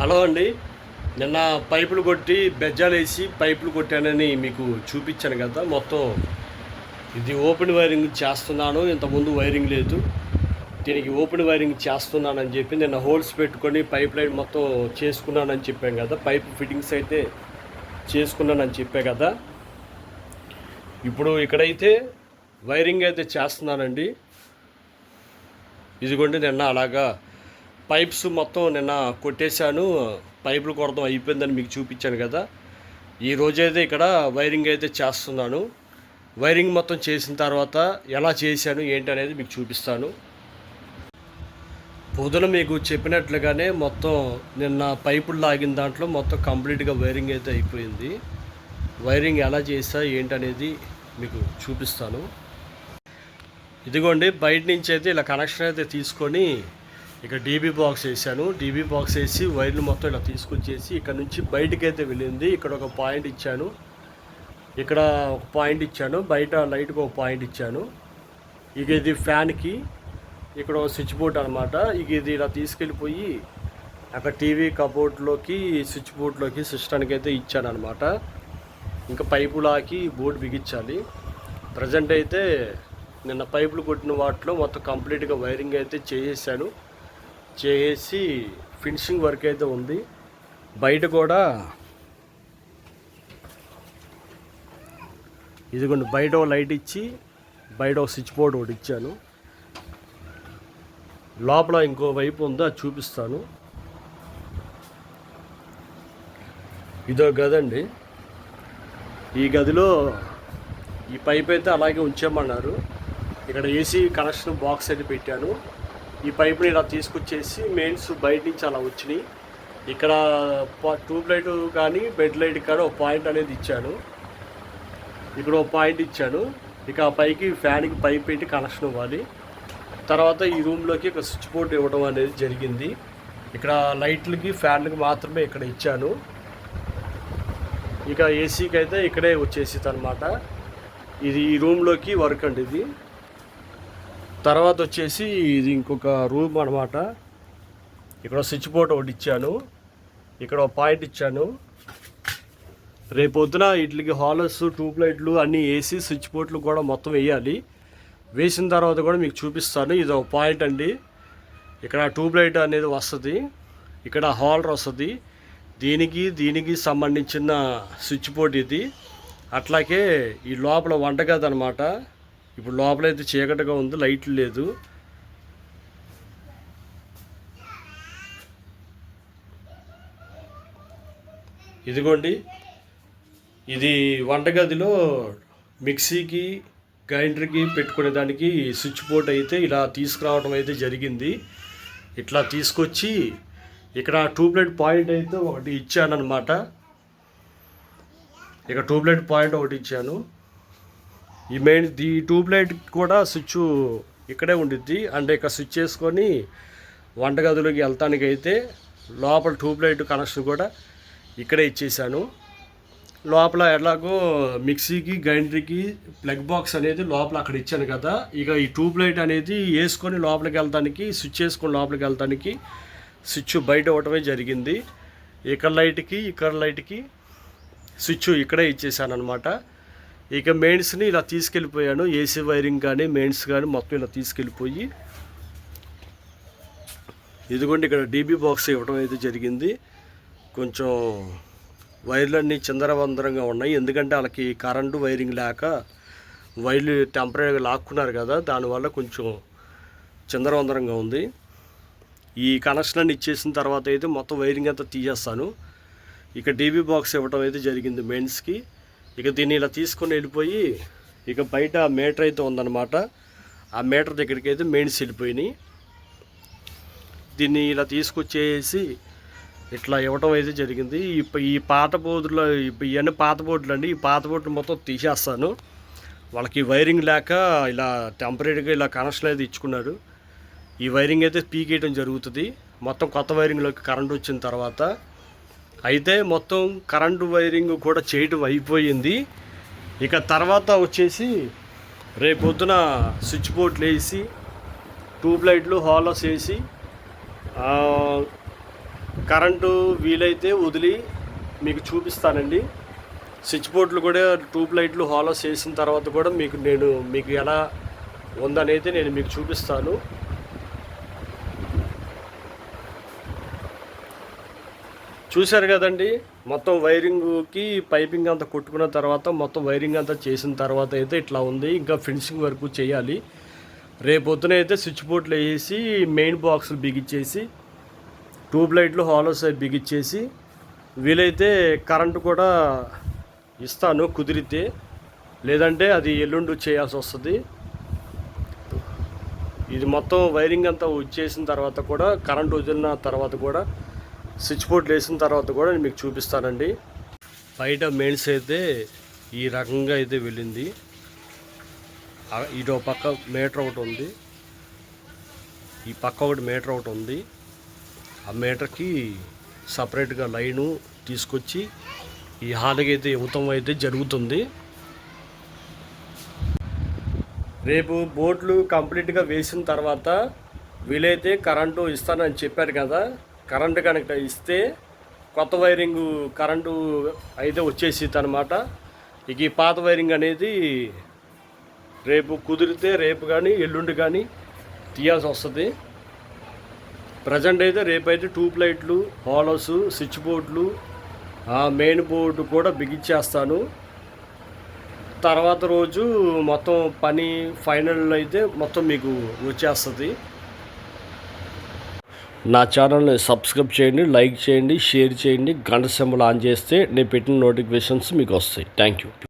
Hello అండి. నిన్న పైపులు కొట్టి బెజ్జాలు వేసి పైపులు కొట్టానని మీకు చూపించాను కదా. మొత్తం ఇది ఓపెన్ వైరింగ్ చేస్తున్నాను. ఇంతకుముందు వైరింగ్ లేదు. దీనికి ఓపెన్ వైరింగ్ చేస్తున్నానని చెప్పి నిన్న హోల్స్ పెట్టుకొని పైప్ లైన్ మొత్తం చేసుకున్నానని చెప్పాను కదా. పైప్ ఫిట్టింగ్స్ అయితే చేసుకున్నానని చెప్పా కదా. ఇప్పుడు ఇక్కడైతే వైరింగ్ అయితే చేస్తున్నానండి. ఇదిగోండి నిన్న అలాగా పైప్స్ మొత్తం నిన్న కొట్టేశాను. పైపులు కొడతాం అయిపోయిందని మీకు చూపించాను కదా. ఈ రోజైతే ఇక్కడ వైరింగ్ అయితే చేస్తున్నాను. వైరింగ్ మొత్తం చేసిన తర్వాత ఎలా చేశాను ఏంటి అనేది మీకు చూపిస్తాను. పొద్దున మీకు చెప్పినట్లుగానే మొత్తం నిన్న పైపులు లాగిన దాంట్లో మొత్తం కంప్లీట్గా వైరింగ్ అయితే అయిపోయింది. వైరింగ్ ఎలా చేసా ఏంటనేది మీకు చూపిస్తాను. ఇదిగోండి బయట నుంచి అయితే ఇలా కనెక్షన్ అయితే తీసుకొని ఇక డీబీ బాక్స్ వేసాను డీబీ బాక్స్ వేసి వైర్లు మొత్తం ఇలా తీసుకొచ్చేసి ఇక్కడ నుంచి బయటకి అయితే వెళ్ళింది. ఇక్కడ ఒక పాయింట్ ఇచ్చాను. ఇక్కడ ఒక పాయింట్ ఇచ్చాను. బయట లైట్కి ఒక పాయింట్ ఇచ్చాను. ఇక ఇది ఫ్యాన్కి ఇక్కడ ఒక స్విచ్ బోర్డ్ అనమాట ఇక ఇది ఇలా తీసుకెళ్ళిపోయి అక్కడ టీవీ కబోర్డ్లోకి స్విచ్ బోర్డ్లోకి సిస్టానికి అయితే ఇచ్చాను అనమాట ఇంకా పైపు లాకి బోర్డు బిగించాలి. ప్రజెంట్ అయితే నిన్న పైపులు కొట్టిన వాటిలో మొత్తం కంప్లీట్గా వైరింగ్ అయితే చేసేసాను. చేసి ఫినిషింగ్ వర్క్ అయితే ఉంది. బయట కూడా ఇదిగోండి బయట ఒక లైట్ ఇచ్చి బయట ఒక స్విచ్ బోర్డ్ ఒకటి ఇచ్చాను. లోపల ఇంకో వైపు ఉందో అది చూపిస్తాను. ఇదో గదండి ఈ గదిలో ఈ పైప్ అయితే అలాగే ఉంచామన్నారు ఇక్కడ ఏసీ కనెక్షన్ బాక్స్ అయితే పెట్టాను. ఈ పైపుని ఇలా తీసుకొచ్చేసి మెయిన్స్ బయట నుంచి అలా వచ్చినాయి. ఇక్కడ ట్యూబ్ లైట్ కానీ బెడ్ లైట్ కానీ ఒక పాయింట్ అనేది ఇచ్చాను. ఇక్కడ ఒక పాయింట్ ఇచ్చాను. ఇక ఆ పైకి ఫ్యాన్కి పైప్ పెట్టి కనెక్షన్ ఇవ్వాలి. తర్వాత ఈ రూమ్లోకి ఒక స్విచ్ బోర్డు ఇవ్వడం అనేది జరిగింది. ఇక్కడ లైట్లకి ఫ్యాన్లకి మాత్రమే ఇక్కడ ఇచ్చాను. ఇక ఏసీకి అయితే ఇక్కడే వచ్చేసింది అనమాట ఇది ఈ రూమ్లోకి వర్క్ అండి ఇది. తర్వాత వచ్చేసి ఇది ఇంకొక రూమ్ అనమాట ఇక్కడ స్విచ్ బోర్డ్ ఒకటి ఇచ్చాను. ఇక్కడ ఒక పాయింట్ ఇచ్చాను. రేపొద్దున వీటికి హాలర్స్ ట్యూబ్ లైట్లు అన్నీ వేసి స్విచ్ బోర్డులు కూడా మొత్తం వేయాలి. వేసిన తర్వాత కూడా మీకు చూపిస్తాను. ఇది ఒక పాయింట్ అండి. ఇక్కడ ట్యూబ్ లైట్ అనేది వస్తుంది. ఇక్కడ హాలర్ వస్తుంది. దీనికి దీనికి సంబంధించిన స్విచ్ బోర్డ్ ఇది. అట్లాగే ఈ లోపల వంటగది అనమాట ఇప్పుడు లోపల అయితే చీకటిగా ఉంది లైట్లు లేదు. ఇదిగోండి ఇది వంటగదిలో మిక్సీకి గ్రైండర్కి పెట్టుకునే దానికి స్విచ్ బోర్డ్ అయితే ఇలా తీసుకురావడం అయితే జరిగింది. ఇట్లా తీసుకొచ్చి ఇక్కడ ట్యూబ్లైట్ పాయింట్ అయితే ఒకటి ఇచ్చానమాట ఇక ట్యూబ్లైట్ పాయింట్ ఒకటి ఇచ్చాను. ఈ మెయిన్ ఈ ట్యూబ్లైట్ కూడా స్విచ్ ఇక్కడే ఉండిద్ది. అంటే ఇక్కడ స్విచ్ చేసుకొని వంటగదిలోకి వెళ్తానికి అయితే లోపల ట్యూబ్ లైట్ కనెక్షన్ కూడా ఇక్కడే ఇచ్చేసాను. లోపల ఎలాగో మిక్సీకి గ్రైండర్కి ప్లగ్ బాక్స్ అనేది లోపల అక్కడ ఇచ్చాను కదా. ఇక ఈ ట్యూబ్ లైట్ అనేది వేసుకొని లోపలికి వెళ్తానికి స్విచ్ వేసుకొని లోపలికి వెళ్తానికి స్విచ్ బయట ఇవ్వటమే జరిగింది. ఇక్కడ లైట్కి ఇక్కడ లైట్కి స్విచ్ ఇక్కడే ఇచ్చేసాను అనమాట ఇక మెయిన్స్ని ఇలా తీసుకెళ్ళిపోయాను. ఏసీ వైరింగ్ కానీ మెయిన్స్ కానీ మొత్తం ఇలా తీసుకెళ్ళిపోయి ఇదిగోండి ఇక్కడ డీబీ బాక్స్ ఇవ్వడం అయితే జరిగింది. కొంచెం వైర్లన్నీ చిందరవందరంగా ఉన్నాయి. ఎందుకంటే వాళ్ళకి కరెంటు వైరింగ్ లేక వైర్లు టెంపరీగా లాక్కున్నారు కదా దానివల్ల కొంచెం చిందరవందరంగా ఉంది. ఈ కనెక్షన్ అన్ని ఇచ్చేసిన తర్వాత అయితే మొత్తం వైరింగ్ అంతా తీసేస్తాను. ఇక డీబీ బాక్స్ ఇవ్వడం అయితే జరిగింది మెయిన్స్కి. ఇక దీన్ని ఇలా తీసుకొని వెళ్ళిపోయి ఇక బయట మీటర్ అయితే ఉందన్నమాట. ఆ మీటర్ దగ్గరికి అయితే మెయిన్స్ వెళ్ళిపోయినాయి. దీన్ని ఇలా తీసుకొచ్చేసి ఇట్లా ఇవ్వటం అయితే జరిగింది. ఈ ఈ పాత బోర్డులో ఇవన్నీ పాత బోర్డులు అండి. ఈ పాత బోర్డులు మొత్తం తీసేస్తాను. వాళ్ళకి వైరింగ్ లేక ఇలా టెంపరీగా ఇలా కనెక్షన్ అయితే ఇచ్చుకున్నారు. ఈ వైరింగ్ అయితే పీకేయడం జరుగుతుంది. మొత్తం కొత్త వైరింగ్లోకి కరెంట్ వచ్చిన తర్వాత అయితే మొత్తం కరెంటు వైరింగ్ కూడా చేయటం అయిపోయింది. ఇక తర్వాత వచ్చేసి రేపొద్దున స్విచ్ బోర్డులు వేసి ట్యూబ్ లైట్లు హాలర్స్ వేసి కరెంటు వీలైతే వదిలి మీకు చూపిస్తానండి. స్విచ్ బోర్డులు కూడా ట్యూబ్ లైట్లు హాలోస్ చేసిన తర్వాత కూడా మీకు నేను మీకు ఎలా ఉందనైతే నేను మీకు చూపిస్తాను. చూశారు కదండి మొత్తం వైరింగ్కి పైపింగ్ అంతా కొట్టుకున్న తర్వాత మొత్తం వైరింగ్ అంతా చేసిన తర్వాత అయితే ఇట్లా ఉంది. ఇంకా ఫినిషింగ్ వరకు చేయాలి. రేపొద్దున అయితే స్విచ్ బోర్డ్లు వేసి మెయిన్ బాక్సులు బిగించేసి ట్యూబ్ లైట్లు హాలోస్ అవి బిగించేసి వీలైతే కరెంటు కూడా ఇస్తాను కుదిరితే. లేదంటే అది ఎల్లుండి చేయాల్సి వస్తుంది. ఇది మొత్తం వైరింగ్ అంతా వచ్చేసిన తర్వాత కూడా కరెంట్ వదిలిన తర్వాత కూడా స్విచ్ బోర్డులు వేసిన తర్వాత కూడా నేను మీకు చూపిస్తానండి. బయట మెయిన్స్ అయితే ఈ రకంగా అయితే వెళ్ళింది. ఇటు పక్క మీటర్ ఒకటి ఉంది. ఈ పక్క ఒకటి మీటర్ ఒకటి ఉంది. ఆ మీటర్కి సపరేట్గా లైను తీసుకొచ్చి ఈ హాల్కి అయితే ఇవ్వటం అయితే జరుగుతుంది. రేపు బోట్లు కంప్లీట్గా వేసిన తర్వాత వీలైతే కరెంటు ఇస్తానని చెప్పారు కదా. కరెంటు కనుక ఇస్తే కొత్త వైరింగ్ కరెంటు అయితే వచ్చేసిద్ది అనమాట ఇక ఈ పాత వైరింగ్ అనేది రేపు కుదిరితే రేపు కానీ ఎల్లుండి కానీ తీయాల్సి వస్తుంది. ప్రజెంట్ అయితే రేపైతే ట్యూబ్ లైట్లు హాలోస్ స్విచ్ బోర్డులు ఆ మెయిన్ బోర్డు కూడా బిగించేస్తాను తర్వాత రోజు మొత్తం పని ఫైనల్ అయితే మొత్తం మీకు వచ్చేస్తుంది. నా ఛానల్ని సబ్స్క్రైబ్ చేయండి లైక్ చేయండి షేర్ చేయండి గంట సింబల్ ఆన్ చేస్తే నేను పెట్టిన నోటిఫికేషన్స్ మీకు వస్తాయి. Thank you.